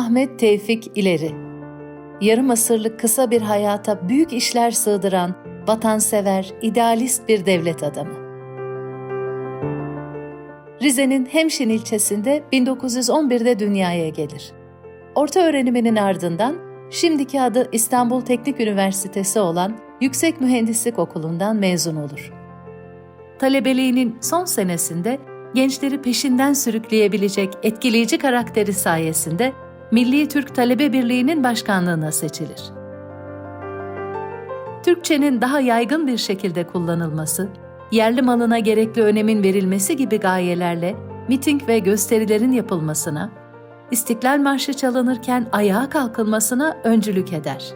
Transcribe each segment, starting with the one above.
Ahmet Tevfik İleri Yarım asırlık kısa bir hayata büyük işler sığdıran, vatansever, idealist bir devlet adamı. Rize'nin Hemşin ilçesinde 1911'de dünyaya gelir. Orta öğreniminin ardından şimdiki adı İstanbul Teknik Üniversitesi olan Yüksek Mühendislik Okulu'ndan mezun olur. Talebeliğinin son senesinde gençleri peşinden sürükleyebilecek etkileyici karakteri sayesinde Milli Türk Talebe Birliği'nin başkanlığına seçilir. Türkçenin daha yaygın bir şekilde kullanılması, yerli malına gerekli önemin verilmesi gibi gayelerle miting ve gösterilerin yapılmasına, İstiklal Marşı çalınırken ayağa kalkılmasına öncülük eder.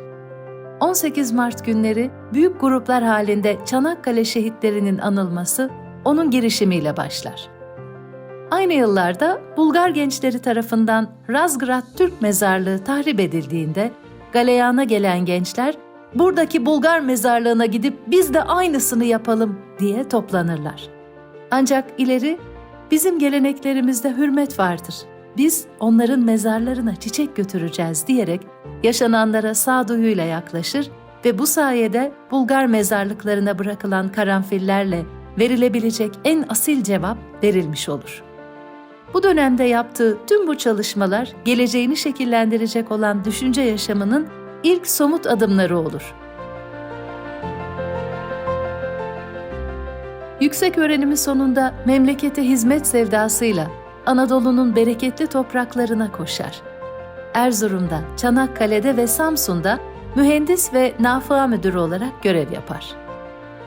18 Mart günleri büyük gruplar halinde Çanakkale şehitlerinin anılması onun girişimiyle başlar. Aynı yıllarda Bulgar gençleri tarafından Razgrad Türk mezarlığı tahrip edildiğinde galeyana gelen gençler buradaki Bulgar mezarlığına gidip biz de aynısını yapalım diye toplanırlar. Ancak ileri bizim geleneklerimizde hürmet vardır. Biz onların mezarlarına çiçek götüreceğiz diyerek yaşananlara sağduyuyla yaklaşır ve bu sayede Bulgar mezarlıklarına bırakılan karanfillerle verilebilecek en asil cevap verilmiş olur. Bu dönemde yaptığı tüm bu çalışmalar geleceğini şekillendirecek olan düşünce yaşamının ilk somut adımları olur. Yüksek öğrenimi sonunda memlekete hizmet sevdasıyla Anadolu'nun bereketli topraklarına koşar. Erzurum'da, Çanakkale'de ve Samsun'da mühendis ve nafıa müdürü olarak görev yapar.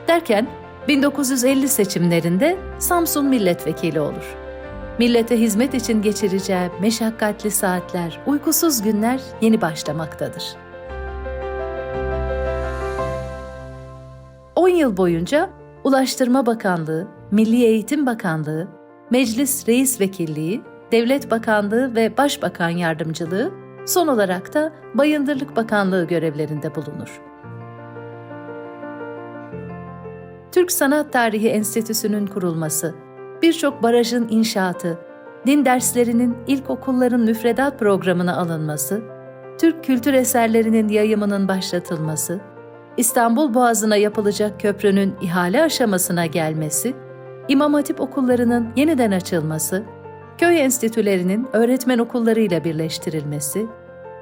Derken 1950 seçimlerinde Samsun milletvekili olur. Millete hizmet için geçireceği meşakkatli saatler, uykusuz günler yeni başlamaktadır. 10 yıl boyunca Ulaştırma Bakanlığı, Milli Eğitim Bakanlığı, Meclis Reis Vekilliği, Devlet Bakanlığı ve Başbakan Yardımcılığı, son olarak da Bayındırlık Bakanlığı görevlerinde bulunur. Türk Sanat Tarihi Enstitüsü'nün kurulması, birçok barajın inşaatı, din derslerinin ilkokulların müfredat programına alınması, Türk kültür eserlerinin yayımının başlatılması, İstanbul Boğazı'na yapılacak köprünün ihale aşamasına gelmesi, İmam Hatip okullarının yeniden açılması, köy enstitülerinin öğretmen okullarıyla birleştirilmesi,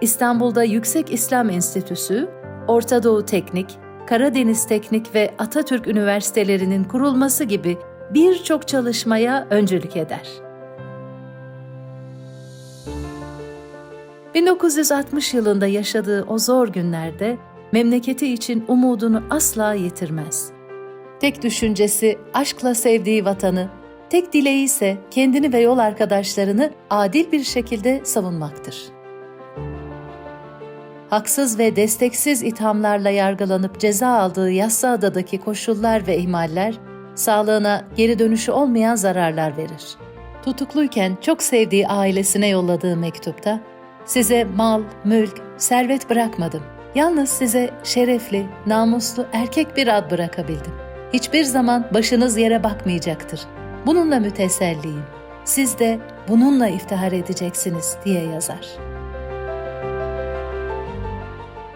İstanbul'da Yüksek İslam Enstitüsü, Orta Doğu Teknik, Karadeniz Teknik ve Atatürk Üniversitelerinin kurulması gibi birçok çalışmaya öncülük eder. 1960 yılında yaşadığı o zor günlerde memleketi için umudunu asla yitirmez. Tek düşüncesi aşkla sevdiği vatanı, tek dileği ise kendini ve yol arkadaşlarını adil bir şekilde savunmaktır. Haksız ve desteksiz ithamlarla yargılanıp ceza aldığı Yassıada'daki koşullar ve ihmaller, sağlığına geri dönüşü olmayan zararlar verir. Tutukluyken çok sevdiği ailesine yolladığı mektupta, size mal, mülk, servet bırakmadım. Yalnız size şerefli, namuslu erkek bir ad bırakabildim. Hiçbir zaman başınız yere bakmayacaktır. Bununla müteselliyim. Siz de bununla iftihar edeceksiniz diye yazar.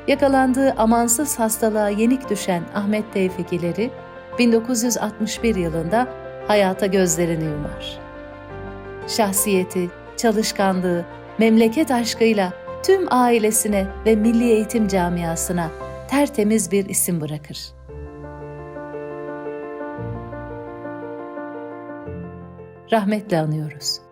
Yakalandığı amansız hastalığa yenik düşen Ahmet Tevfik İleri, 1961 yılında hayata gözlerini yumar. Şahsiyeti, çalışkanlığı, memleket aşkıyla tüm ailesine ve milli eğitim camiasına tertemiz bir isim bırakır. Rahmetle anıyoruz.